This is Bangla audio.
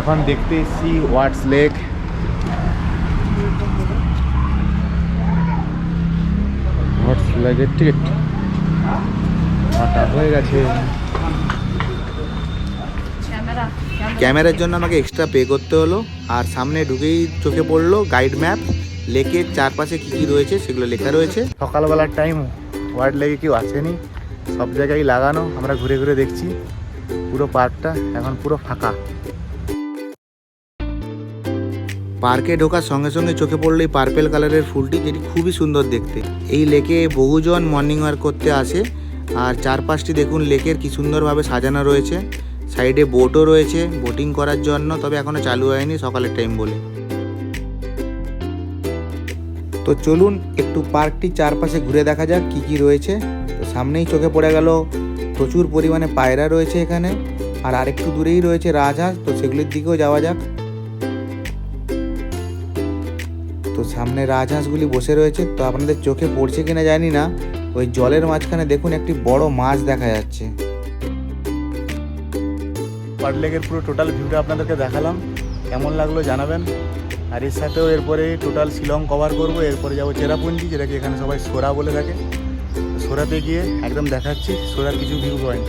এখন দেখতে এসছি ওয়াটস লেক লেকের টিকিট হয়ে গেছে। ক্যামেরার জন্য আমাকে এক্সট্রা পে করতে হলো। আর সামনে ঢুকেই চোখে পড়ল গাইড ম্যাপ লেকের চারপাশে কী কী রয়েছে সেগুলো লেখা রয়েছে। সকালবেলার টাইম ওয়ার্ড লেগে কেউ আসেনি। সব জায়গায় লাগানো। আমরা ঘুরে ঘুরে দেখছি। পুরো পার্কটা এখন পুরো ফাঁকা। পার্কে ঢোকার সঙ্গে সঙ্গে চোখে পড়ল এই পার্পেল কালারের ফুলটি, যেটি খুবই সুন্দর দেখতে। এই লেকে বহুজন মর্নিং ওয়াক করতে আসে, আর চারপাশটি দেখুন লেকের কি সুন্দরভাবে সাজানো রয়েছে। সাইডে বোটও রয়েছে বোটিং করার জন্য, তবে এখনও চালু হয়নি, সকালের টাইম বলে। তো চলুন একটু পার্কটি চারপাশে ঘুরে দেখা যাক কি কি রয়েছে। তো সামনেই চোখে পড়ে গেল, প্রচুর পরিমাণে পায়রা রয়েছে এখানে, আর আরেকটু দূরেই রয়েছে রাজহাঁস, তো সেগুলির দিকেও যাওয়া যাক। তো সামনে রাজহাঁসগুলি বসে রয়েছে, তো আপনাদের চোখে পড়ছে কিনা জানি না। ওই জলের মাঝখানে দেখুন একটি বড় মাছ দেখা যাচ্ছে। ওয়ার্ড লেকের পুরো টোটাল ভিউটা আপনাদেরকে দেখালাম। কেমন লাগল জানাবেন। আর এর সাথেও এরপরে টোটাল শিলং কভার করব। এরপরে যাব চেরাপুঞ্জি, যেটাকে এখানে সবাই সোরা বলে থাকে। সোরাতে গিয়ে একদম দেখাচ্ছি, সোরার কিছু ভিউ পয়েন্ট